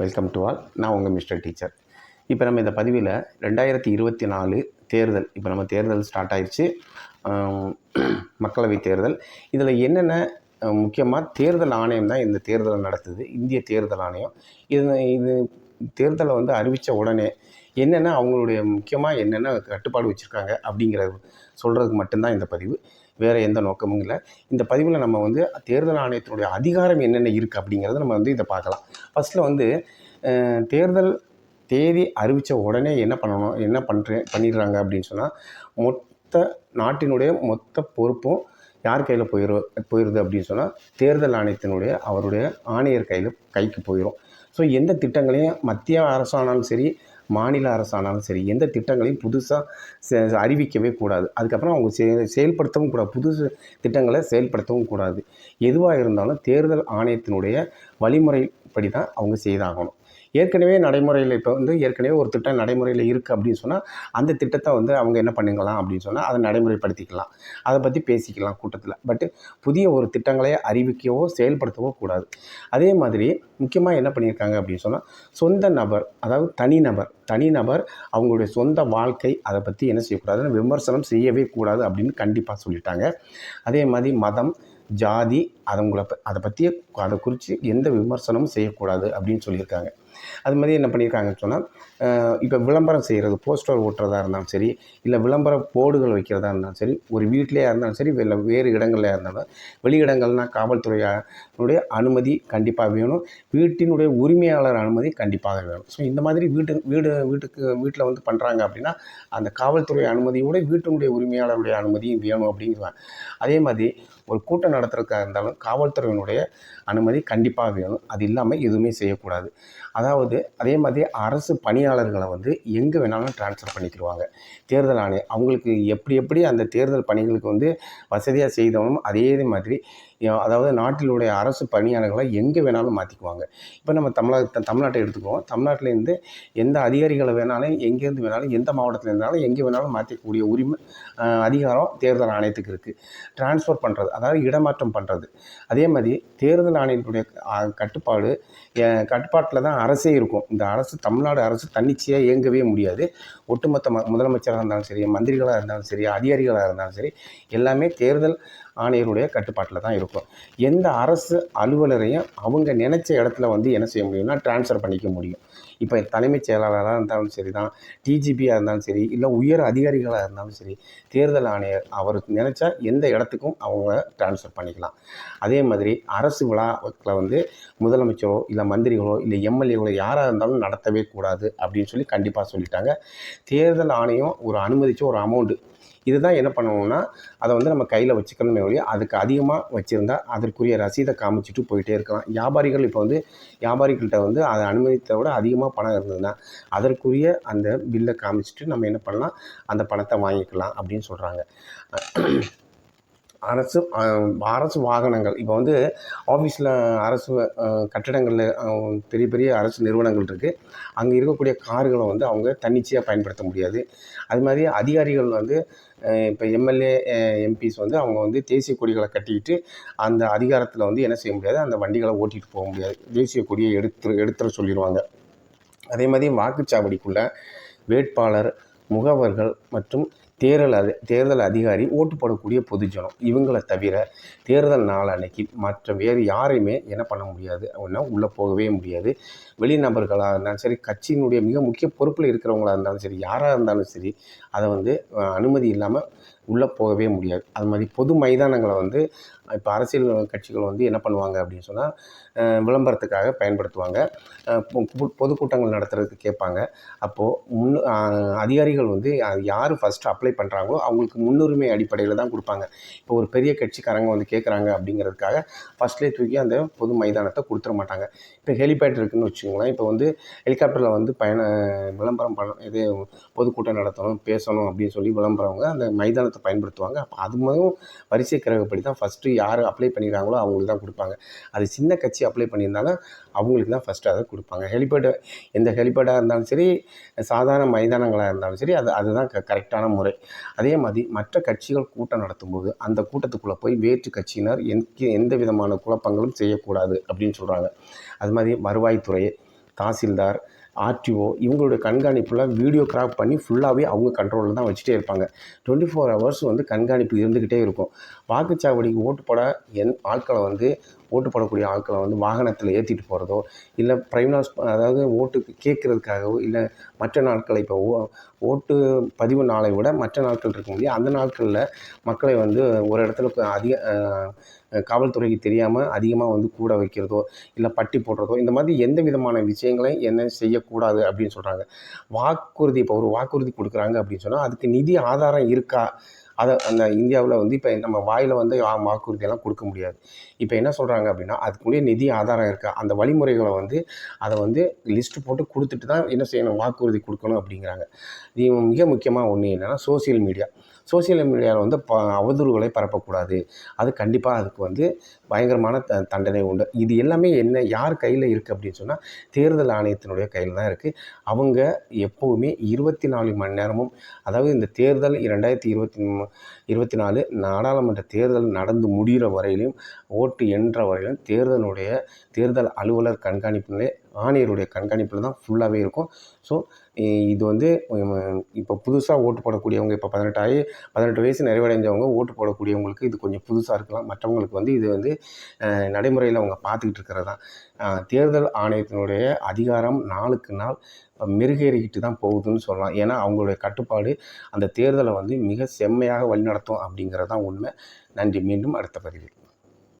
Welcome to all நான் உங்கள் mister teacher இப்போ நம்ம இந்த பதிவில் ரெண்டாயிரத்தி இருபத்தி நாலு தேர்தல் இப்போ நம்ம தேர்தல் ஸ்டார்ட் ஆயிடுச்சு மக்களவை தேர்தல். இதில் என்னென்ன முக்கியமாக தேர்தல் ஆணையம் தான் இந்த தேர்தலை நடத்துது இந்திய தேர்தல் ஆணையம். இது இது தேர்தலை வந்து அறிவித்த உடனே என்னென்ன அவங்களுடைய முக்கியமாக என்னென்ன கட்டுப்பாடு வச்சுருக்காங்க அப்படிங்கிற சொல்கிறதுக்கு மட்டும்தான் இந்த பதிவு. வேறு எந்த நோக்கமும் இல்லை. இந்த பதிவில் நம்ம வந்து தேர்தல் ஆணையத்தினுடைய அதிகாரம் என்னென்ன இருக்குது அப்படிங்கிறத நம்ம வந்து இதை பார்க்கலாம். ஃபஸ்ட்டில் வந்து தேர்தல் தேதி அறிவித்த உடனே என்ன பண்ணணும் என்ன பண்ணுறேன் பண்ணிடுறாங்க அப்படின்னு சொன்னால் மொத்த நாட்டினுடைய மொத்த பொறுப்பும் யார் கையில் போயிடு போயிடுது அப்படின்னு சொன்னால் தேர்தல் ஆணையத்தினுடைய அவருடைய ஆணையர் கையில் கைக்கு போயிடும் ஸோ எந்த திட்டங்களையும் மத்திய அரசானாலும் சரி மாநில அரசானாலும் சரி எந்த திட்டங்களையும் புதுசாக அறிவிக்கவே கூடாது. அதுக்கப்புறம் அவங்க செ செயல்படுத்தவும் கூடாது. புதுசு திட்டங்களை செயல்படுத்தவும் கூடாது. எதுவாக இருந்தாலும் தேர்தல் ஆணையத்தினுடைய வழிமுறைப்படி தான் அவங்க செய்தாகணும். ஏற்கனவே நடைமுறையில் இப்போ வந்து ஏற்கனவே ஒரு திட்டம் நடைமுறையில் இருக்குது அப்படின்னு சொன்னால் அந்த திட்டத்தை வந்து அவங்க என்ன பண்ணுங்களாம் அப்படின்னு சொன்னால் அதை நடைமுறைப்படுத்திக்கலாம். அதை பற்றி பேசிக்கலாம் கூட்டத்தில். பட்டு புதிய ஒரு திட்டங்களை அறிவிக்கவோ செயல்படுத்தவோ கூடாது. அதே மாதிரி முக்கியமாக என்ன பண்ணியிருக்காங்க அப்படின்னு சொன்னால் சொந்த நபர் அதாவது தனிநபர் தனிநபர் அவங்களுடைய சொந்த வாழ்க்கை அதை பற்றி என்ன செய்யக்கூடாதுன்னு விமர்சனம் செய்யவே கூடாது அப்படின்னு கண்டிப்பாக சொல்லிட்டாங்க. அதே மாதிரி மதம் ஜாதி அதை ப- அதை பற்றி அதை குறித்து எந்த விமர்சனமும் செய்யக்கூடாது அப்படின்னு சொல்லியிருக்காங்க. அது மாதிரி என்ன பண்ணியிருக்காங்கன்னு சொன்னால் இப்போ விளம்பரம் செய்கிறது போஸ்டர் ஓட்டுறதா இருந்தாலும் சரி இல்லை விளம்பர போர்டுகள் வைக்கிறதா இருந்தாலும் சரி ஒரு வீட்டிலேயா இருந்தாலும் சரி இல்லை வேறு இடங்களில் இருந்தாலும் வெளியிடங்கள்னா காவல்துறையினுடைய அனுமதி கண்டிப்பாக வேணும். வீட்டினுடைய உரிமையாளர் அனுமதி கண்டிப்பாக வேணும். ஸோ இந்த மாதிரி வீட்டு வீடு வீட்டுக்கு வீட்டில் வந்து பண்ணுறாங்க அப்படின்னா அந்த காவல்துறை அனுமதியோட வீட்டினுடைய உரிமையாளருடைய அனுமதியும் வேணும் அப்படிங்கிறாங்க அதே மாதிரி ஒரு கூட்டம் நடத்துறதுக்காக இருந்தாலும் காவல்துறையினுடைய அனுமதி கண்டிப்பாக வேணும். அது இல்லாமல் எதுவுமே செய்யக்கூடாது. அதாவது அதாவது அதே மாதிரி அரசு பணியாளர்களை வந்து எங்கே வேணாலும் டிரான்ஸ்ஃபர் பண்ணிக்கிடுவாங்க தேர்தல் ஆணையம் அவங்களுக்கு எப்படி எப்படி அந்த தேர்தல் பணிகளுக்கு வந்து வசதியாக செய்தவனும் அதே மாதிரி அதாவது நாட்டிலுடைய அரசு பணியாளர்களை எங்கே வேணாலும் மாற்றிக்குவாங்க இப்போ நம்ம தமிழக தமிழ்நாட்டை எடுத்துக்குவோம். தமிழ்நாட்டிலேருந்து எந்த அதிகாரிகளை வேணாலும் எங்கேருந்து வேணாலும் எந்த மாவட்டத்தில் இருந்தாலும் எங்கே வேணாலும் மாற்றிக்கக்கூடிய உரிமை அதிகாரம் தேர்தல் ஆணையத்துக்கு இருக்குது டிரான்ஸ்ஃபர் பண்ணுறது அதாவது இடமாற்றம் பண்ணுறது அதே மாதிரி தேர்தல் ஆணையத்துடைய கட்டுப்பாடு கட்டுப்பாட்டில் தான் அரசு இருக்கும். இந்த அரசு தமிழ்நாடு அரசு தன்னிச்சையாக இயங்கவே முடியாது. ஒட்டுமொத்த ம முதலமைச்சராக இருந்தாலும் சரி மந்திரிகளாக இருந்தாலும் சரி அதிகாரிகளாக இருந்தாலும் சரி எல்லாமே தேர்தல் ஆணையருடைய கட்டுப்பாட்டில் தான் இருக்கும். எந்த அரசு அலுவலரையும் அவங்க நினச்ச இடத்துல வந்து என்ன செய்ய முடியும்னா ட்ரான்ஸ்ஃபர் பண்ணிக்க முடியும். இப்போ தலைமைச் செயலாளராக இருந்தாலும் சரி தான் டிஜிபியாக இருந்தாலும் சரி இல்லை உயர் அதிகாரிகளாக இருந்தாலும் சரி தேர்தல் ஆணையர் அவருக்கு நினச்சா எந்த இடத்துக்கும் அவங்க ட்ரான்ஸ்ஃபர் பண்ணிக்கலாம். அதே மாதிரி அரசு விழாவில் வந்து முதலமைச்சரோ இல்லை மந்திரிகளோ இல்லை எம்எல்ஏகளோ யாராக இருந்தாலும் நடத்தவே கூடாது அப்படின்னு சொல்லி கண்டிப்பாக சொல்லிட்டாங்க. தேர்தல் ஆணையம் ஒரு அனுமதிச்ச ஒரு அமௌண்ட்டு இதுதான் என்ன பண்ணணும்னா அதை வந்து நம்ம கையில் வச்சுக்கணுமே ஒழிய அதுக்கு அதிகமாக வச்சுருந்தா அதற்குரிய ரசீதை காமிச்சிட்டு போயிட்டே இருக்கலாம். வியாபாரிகள் இப்போ வந்து வியாபாரிகள்கிட்ட வந்து அதை அனுமதித்த விட அதிகமாக பணம் இருந்ததுன்னா அதற்குரிய அந்த பில்லை காமிச்சிட்டு நம்ம என்ன பண்ணலாம் அந்த பணத்தை வாங்கிக்கலாம் அப்படின்னு சொல்கிறாங்க அரசு அரசு வாகனங்கள். இப்போ வந்து ஆஃபீஸில் அரசு கட்டடங்களில் பெரிய பெரிய அரசு நிறுவனங்கள் இருக்குது அங்கே இருக்கக்கூடிய கார்களை வந்து அவங்க தன்னிச்சையாக பயன்படுத்த முடியாது. அது மாதிரி அதிகாரிகள் வந்து இப்போ எம்எல்ஏ எம்பிஸ் வந்து அவங்க வந்து தேசிய கொடிகளை கட்டிக்கிட்டு அந்த அதிகாரத்தில் வந்து என்ன செய்ய முடியாது அந்த வண்டிகளை ஓட்டிகிட்டு போக முடியாது. தேசிய கொடியை எடுத்து எடுத்துட சொல்லிடுவாங்க அதே மாதிரி வாக்குச்சாவடிக்குள்ளே வேட்பாளர் முகவர்கள் மற்றும் தேர்தல் அதி தேர்தல் அதிகாரி ஓட்டு போடக்கூடிய பொதுஜனம். இவங்களை தவிர தேர்தல் நாள் அன்னைக்கு மற்ற வேறு யாரையுமே என்ன பண்ண முடியாது. அப்படின்னா உள்ளே போகவே முடியாது. வெளிநபர்களாக இருந்தாலும் சரி கட்சியினுடைய மிக முக்கிய பொறுப்பில் இருக்கிறவங்களாக இருந்தாலும் சரி யாராக இருந்தாலும் சரி அதை வந்து அனுமதி இல்லாமல் உள்ளே போகவே முடியாது. அது மாதிரி பொது மைதானங்களை வந்து இப்போ அரசியல் கட்சிகள் வந்து என்ன பண்ணுவாங்க அப்படின்னு சொன்னால் விளம்பரத்துக்காக பயன்படுத்துவாங்க. பொதுக்கூட்டங்கள் நடத்துறதுக்கு கேட்பாங்க. அப்போது முன் அதிகாரிகள் வந்து யார் ஃபஸ்ட்டு அப்ளை பண்ணுறாங்களோ அவங்களுக்கு முன்னுரிமை அடிப்படையில் தான் கொடுப்பாங்க. இப்போ ஒரு பெரிய கட்சிக்காரங்க வந்து கேட்குறாங்க அப்படிங்கிறதுக்காக ஃபஸ்ட்லேயே தூக்கி அந்த பொது மைதானத்தை கொடுத்துட மாட்டாங்க. இப்போ ஹெலிபேட் இருக்குன்னு வச்சுக்கோங்களேன். இப்போ வந்து ஹெலிகாப்டரில் வந்து பயண விளம்பரம் பண்ண இது பொதுக்கூட்டம் நடத்தணும் பேசணும் அப்படின்னு சொல்லி விளம்பரவங்க அந்த மைதானத்தை பயன்படுத்துவாங்க. அப்போ அது மூலம் வரிசை கிரகப்படி தான் ஃபஸ்ட்டு யார் அப்ளை பண்ணிடுறாங்களோ அவங்களுக்கு தான் கொடுப்பாங்க. அது சின்ன கட்சி அப்ளை பண்ணியிருந்தாலும் அவங்களுக்கு தான் ஃபஸ்ட்டு அதை கொடுப்பாங்க. ஹெலிபேட் எந்த ஹெலிபேடாக இருந்தாலும் சரி சாதாரண மைதானங்களாக இருந்தாலும் சரி அது அதுதான் க கரெக்டான முறை. அதே மாதிரி மற்ற கட்சிகள் கூட்டம் நடத்தும்போது அந்த கூட்டத்துக்குள்ளே போய் வேற்று கட்சியினர் எந்த எந்த விதமான குழப்பங்களும் செய்யக்கூடாது அப்படின்னு சொல்கிறாங்க அது மாதிரி வருவாய்த்துறை தாசில்தார் ஆர்டிஓ இவங்களுடைய கண்காணிப்பில் வீடியோ கிராப் பண்ணி ஃபுல்லாகவே அவங்க கண்ட்ரோலில் தான் வச்சுட்டே இருப்பாங்க. டுவெண்ட்டி ஃபோர் ஹவர்ஸ் வந்து கண்காணிப்பு இருந்துக்கிட்டே இருக்கும். வாக்குச்சாவடிக்கு ஓட்டு போட என் ஆட்களை வந்து ஓட்டு போடக்கூடிய ஆட்களை வந்து வாகனத்தில் ஏற்றிட்டு போகிறதோ இல்லை ப்ரைம்லாஸ் அதாவது ஓட்டுக்கு கேட்குறதுக்காகவோ இல்லை மற்ற நாட்களை இப்போ ஓ ஓட்டு பதிவு நாளை விட மற்ற நாட்கள் இருக்கும் இல்லையா அந்த நாட்களில் மக்களை வந்து ஒரு இடத்துல அதிக காவல்துறைக்கு தெரியாமல் அதிகமாக வந்து கூட வைக்கிறதோ இல்லை பட்டி போடுறதோ இந்த மாதிரி எந்த விதமான விஷயங்களையும் என்ன செய்யக்கூடாது அப்படின்னு சொல்கிறாங்க வாக்குறுதி இப்போ ஒரு வாக்குறுதி கொடுக்குறாங்க அப்படின்னு சொன்னால் அதுக்கு நிதி ஆதாரம் இருக்கா? அதை அந்த இந்தியாவில் வந்து இப்போ நம்ம வாயில் வந்து வாக்குறுதியெல்லாம் கொடுக்க முடியாது. இப்போ என்ன சொல்கிறாங்க அப்படின்னா அதுக்குரிய நிதி ஆதாரம் இருக்கா? அந்த வழிமுறைகளை வந்து அதை வந்து லிஸ்ட்டு போட்டு கொடுத்துட்டு தான் என்ன செய்யணும் வாக்குறுதி கொடுக்கணும் அப்படிங்கிறாங்க. இது மிக முக்கியமாக ஒன்று என்னென்னா சோஷியல் மீடியா சோஷியல் மீடியாவில் வந்து ப அவதூறுகளை பரப்பக்கூடாது. அது கண்டிப்பாக அதுக்கு வந்து பயங்கரமான த தண்டனை உண்டு. இது எல்லாமே என்ன யார் கையில் இருக்குது அப்படின்னு சொன்னால் தேர்தல் ஆணையத்தினுடைய கையில் தான் இருக்குது அவங்க எப்போவுமே இருபத்தி நாலு மணி நேரமும் அதாவது இந்த தேர்தல் இரண்டாயிரத்தி இருபத்தி இருபத்தி நாலு நாடாளுமன்ற தேர்தல் நடந்து முடிகிற வரையிலும் ஓட்டு என்ற வரையிலும் தேர்தலுடைய தேர்தல் அலுவலர் கண்காணிப்பிலே ஆணையருடைய கண்காணிப்பில் தான் ஃபுல்லாகவே இருக்கும். ஸோ இது வந்து இப்போ புதுசாக ஓட்டு போடக்கூடியவங்க இப்போ பதினெட்டாயி பதினெட்டு வயசு நிறைவடைஞ்சவங்க ஓட்டு போடக்கூடியவங்களுக்கு இது கொஞ்சம் புதுசாக இருக்கலாம். மற்றவங்களுக்கு வந்து இது வந்து நடைமுறையில் அவங்க பார்த்துக்கிட்டு இருக்கிறது. தான் தேர்தல் ஆணையத்தினுடைய அதிகாரம் நாளுக்கு நாள் மெருகேறிக்கிட்டு தான் போகுதுன்னு சொல்லலாம். ஏன்னா அவங்களுடைய கட்டுப்பாடு அந்த தேர்தலை வந்து மிக செம்மையாக வழிநடத்தும் அப்படிங்கிறது தான் உண்மை. நன்றி. மீண்டும் அடுத்த பதிவில்.